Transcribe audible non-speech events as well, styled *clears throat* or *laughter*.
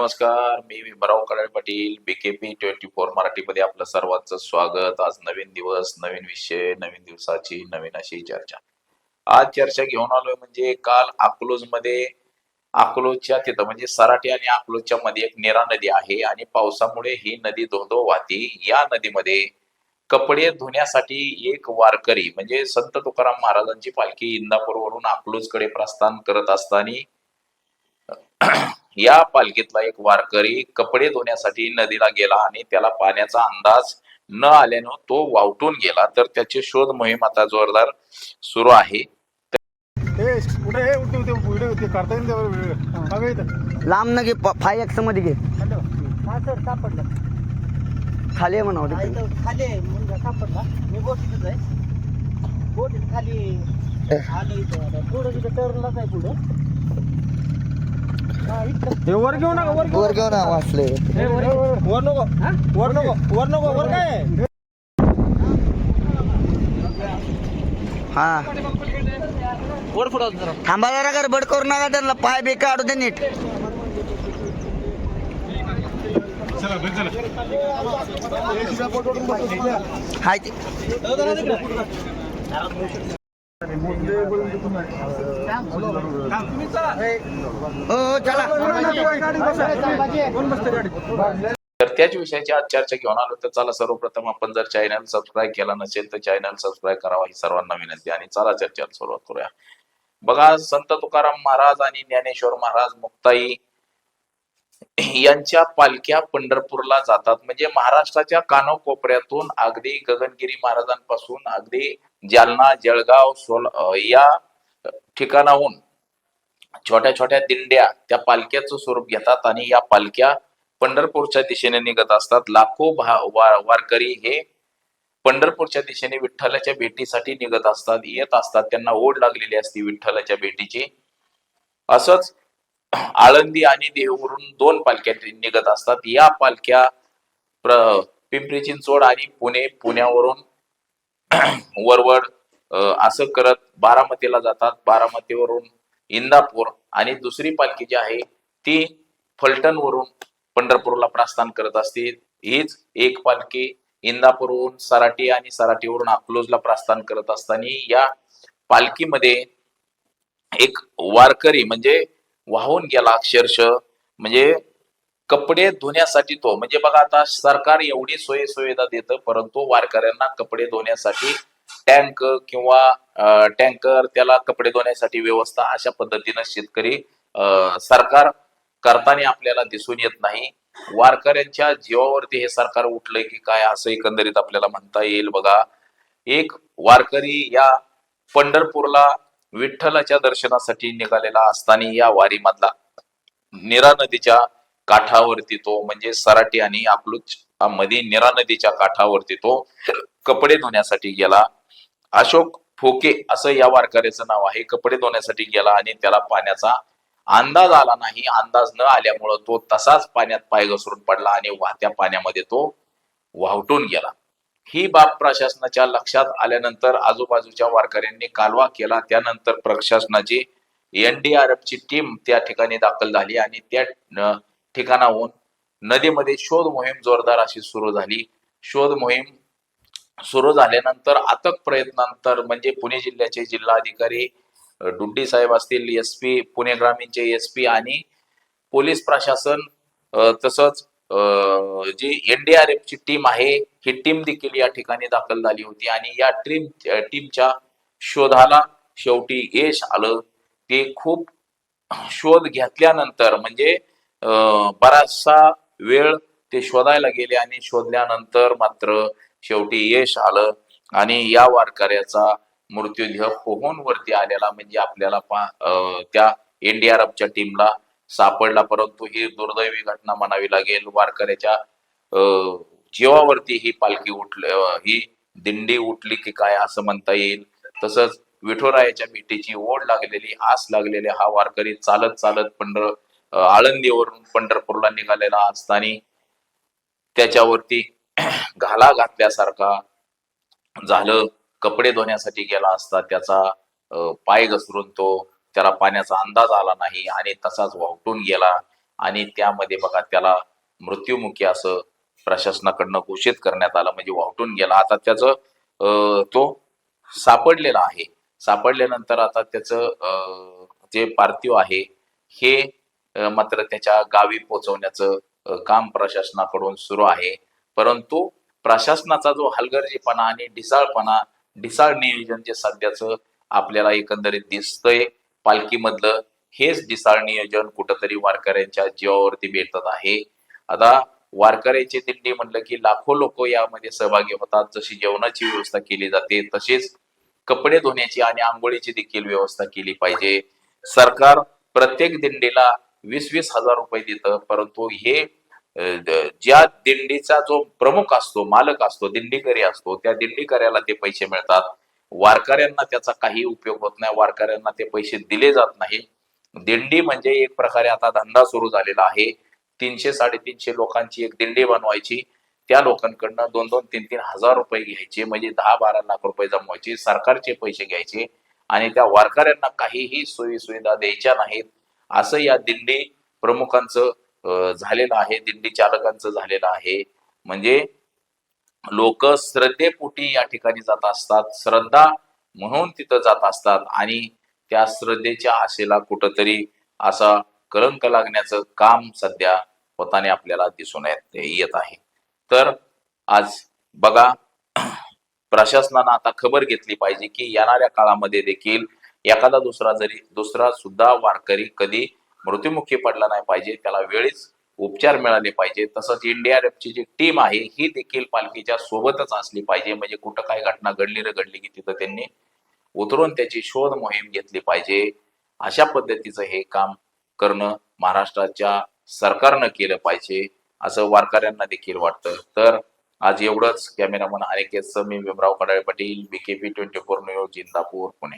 नमस्कार मी Vibhrao Kadal Patil BKP twenty four मराठीमध्ये आपलं सर्वांचं स्वागत. आज नवीन दिवस नवीन विषय नवीन दिवसाची नवीन अशी चर्चा. आज चर्चा घेऊन आलोय म्हणजे काल अकलूजमध्ये अकलूजच्या तिथं म्हणजे सराटे आणि अकलूजच्या मध्ये एक नेरा नदी आहे आणि पावसामुळे ही नदी धोधो वाहती. या नदीमध्ये कपडे धुण्यासाठी एक वारकरी म्हणजे संत तुकाराम महाराजांची पालखी इंदापूरवरून अकलूजकडे प्रस्थान करत असताना या पालखीतला एक वारकरी कपडे धुण्यासाठी नदीला गेला आणि त्याला पाण्याचा अंदाज न आल्यानं तो वावटून गेला. तर त्याची शोध मोहीम आता जोरदार सुरू आहे. लांब न घे फाय एक्समध्ये घे. हा सर सापडलं. खाली आहे म्हणावं खाली सापडला. मी आहे. बोटीत खाली आलो इथं. थोडं तिथं टर्नलाच आहे पुढं. हा, इथं. वर घेऊ नका वर घेऊ वर घेऊन वाचले हे वर नको हा? वर नको वर नको वर काय? हा वर पुढं जरा थांबा जरा गडबड करू नका त्यांना पाय बे काढू दे नीट हे. हाय ते तर त्याच विषयाची आज चर्चा घेऊन आलो तर चला सर्वप्रथम आपण जर चॅनल सबस्क्राईब केला नसेल तर चॅनल सबस्क्राईब करावा ही सर्वांना विनंती आणि चला चर्चा सुरुवात करूया. बघा संत तुकाराम महाराज आणि ज्ञानेश्वर महाराज मुक्ताई यांच्या पालख्या पंढरपूरला जातात. म्हणजे महाराष्ट्राच्या कानाकोपऱ्यातून अगदी गगनगिरी महाराजांपासून अगदी जालना जळगाव सोल या ठिकाणाहून छोट्या छोट्या दिंड्या त्या पालख्याचं स्वरूप घेतात आणि या पालख्या पंढरपूरच्या दिशेने निघत असतात. लाखो भा वारकरी हे पंढरपूरच्या दिशेने विठ्ठलाच्या भेटीसाठी निघत असतात येत असतात. त्यांना ओढ लागलेली असते विठ्ठलाच्या भेटीची. असंच आळंदी आणि देहूवरून दोन पालख्या निघत असतात. या पालख्या पिंपरी चिंचवड आणि पुणे पुण्यावरून *clears throat* वरवड असं करत बारामतीला जातात. बारामतीवरून इंदापूर आणि दुसरी पालखी जी आहे ती फलटणवरून पंढरपूरला प्रस्थान करत असते. हीच एक पालखी इंदापूरहून सराटी आणि सराटीवरून अकलोजला प्रस्थान करत असताना या पालखीमध्ये एक वारकरी म्हणजे वाहून गेला अक्षरशः. म्हणजे कपडे धुण्यासाठी तो म्हणजे बघा आता सरकार एवढी सोयी सुविधा देतं परंतु वारकऱ्यांना कपडे धुण्यासाठी टँक किंवा टँकर त्याला कपडे धुण्यासाठी व्यवस्था अशा पद्धतीनं शेतकरी अं, सरकार करताना आपल्याला दिसून येत नाही. वारकऱ्यांच्या जीवावरती हे सरकार उठलंय की काय असं एकंदरीत आपल्याला म्हणता येईल बघा. एक वारकरी या पंढरपूरला विठ्ठलाच्या दर्शनासाठी निघालेला असताना या वारीमधला निरा नदीच्या काठावरती तो म्हणजे सराटी आणि अकलूजमध्ये निरा नदीच्या काठावरती तो कपडे धुण्यासाठी गेला. अशोक फोके असं या वारकऱ्याचं नाव आहे. कपडे धुण्यासाठी गेला आणि त्याला पाण्याचा अंदाज आला नाही. अंदाज न आल्यामुळं तो तसाच पाण्यात पाय घसरून पडला आणि वाहत्या पाण्यामध्ये तो वाहटून गेला. ही बाब प्रशासनाच्या लक्षात आल्यानंतर आजूबाजूच्या वारकऱ्यांनी कालवा केला. त्यानंतर प्रशासनाची एनडीआरएफ ची टीम त्या ठिकाणी दाखल झाली आणि त्या ठिकाणाहून नदीमध्ये शोध मोहीम जोरदार अशी सुरू झाली. शोध मोहीम सुरू झाल्यानंतर अथक प्रयत्नानंतर म्हणजे पुणे जिल्ह्याचे जिल्हाधिकारी डुंडी डुड्डी साहेब असतील एस पी पुणे ग्रामीणचे एस पी आणि पोलीस प्रशासन तसंच जी एनडीआरएफ ची टीम आहे ही टीम देखील या ठिकाणी दाखल झाली होती. आणि या टीम टीमच्या शोधाला शेवटी यश आलं. ते खूप शोध घेतल्यानंतर म्हणजे बराचसा वेळ ते शोधायला गेले आणि शोधल्यानंतर मात्र शेवटी यश आलं. आणि या वारकऱ्याचा मृत्यूदेह पोहून वरती आलेला म्हणजे आपल्याला अं, त्या एनडीआरएफच्या टीमला सापडला परंतु ही दुर्दैवी घटना म्हणावी लागेल. वारकऱ्याच्या अं, जीवावरती ही पालखी उठल ही दिंडी उठली की काय असं म्हणता येईल. तसंच विठोरायाच्या मिठीची ओढ लागलेली आस लागलेले हा वारकरी चालत चालत पंढर आळंदीवरून पंढरपूरला निघालेला असताना त्याच्यावरती घाला घातल्यासारखा झालं. कपडे धुण्यासाठी गेला असता त्याचा पाय घसरून तो त्याला पाण्याचा अंदाज आला नाही आणि तसाच वाहटून गेला. आणि त्यामध्ये बघा त्याला मृत्युमुखी असं प्रशासनाकडनं घोषित करण्यात आलं. म्हणजे वाहटून गेला. आता त्याचं तो सापडलेला आहे. सापडल्यानंतर आता त्याचं जे पार्थिव आहे हे मात्र त्याच्या गावी पोहोचवण्याचं काम प्रशासनाकडून सुरू आहे. परंतु प्रशासनाचा जो हलगर्जीपणा आणि ढिसाळपणा ढिसाळ नियोजन जे सध्याचं आपल्याला एकंदरीत दिसतंय पालखीमधलं हेच दिसाळ नियोजन कुठंतरी वारकऱ्यांच्या जीवावरती बेतत आहे. आता वारकऱ्याची दिंडी म्हणलं की लाखो लोक यामध्ये सहभागी होतात. जशी जेवणाची व्यवस्था केली जाते तसेच कपडे धुण्याची आणि आंघोळीची देखील व्यवस्था केली पाहिजे. सरकार प्रत्येक दिंडीला वीस वीस हजार रुपये देतं परंतु हे ज्या दिंडीचा जो प्रमुख असतो मालक असतो दिंडीकरी असतो त्या दिंडीकऱ्याला ते पैसे मिळतात. वारकऱ्यांना त्याचा काही उपयोग होत नाही वारकऱ्यांना ते पैसे दिले जात नाही. दिंडी म्हणजे एक प्रकारे आता धंदा सुरू झालेला आहे. तीनशे साडेतीनशे लोकांची एक दिंडी बनवायची. त्या लोकांकडनं दोन दोन तीन तीन हजार रुपये घ्यायचे म्हणजे दहा बारा लाख रुपये जमवायचे सरकारचे पैसे घ्यायचे आणि त्या वारकऱ्यांना काहीही सोयी सुविधा द्यायच्या नाहीत. असं या दिंडी प्रमुखांचं झालेलं आहे दिंडी चालकांचं झालेलं आहे. म्हणजे लोक श्रद्धेपोटी या ठिकाणी जात असतात श्रद्धा म्हणून तिथं जात असतात आणि त्या श्रद्धेच्या आशेला कुठंतरी असा कलंक लागण्याचं काम सध्या होताने आपल्याला दिसून येत येत आहे. तर आज बघा प्रशासनानं आता खबर घेतली पाहिजे की येणाऱ्या काळामध्ये देखील एखादा दुसरा जरी दुसरा सुद्धा वारकरी कधी मृत्युमुखी पडला नाही पाहिजे त्याला वेळीच उपचार मिळाले पाहिजे. तसंच एनडीआरएफची जी टीम आहे ही देखील पालखीच्या सोबतच असली पाहिजे. म्हणजे कुठं काय घटना घडली रे घडली की तिथं त्यांनी उतरून त्याची शोध मोहीम घेतली पाहिजे. अशा पद्धतीचं हे काम करणं महाराष्ट्राच्या सरकारनं केलं पाहिजे असं वारकऱ्यांना देखील वाटतं. तर आज एवढंच. कॅमेरामन अनिकेत मी Bhimrao Kadale Patil BKP twenty four news Indapur Pune.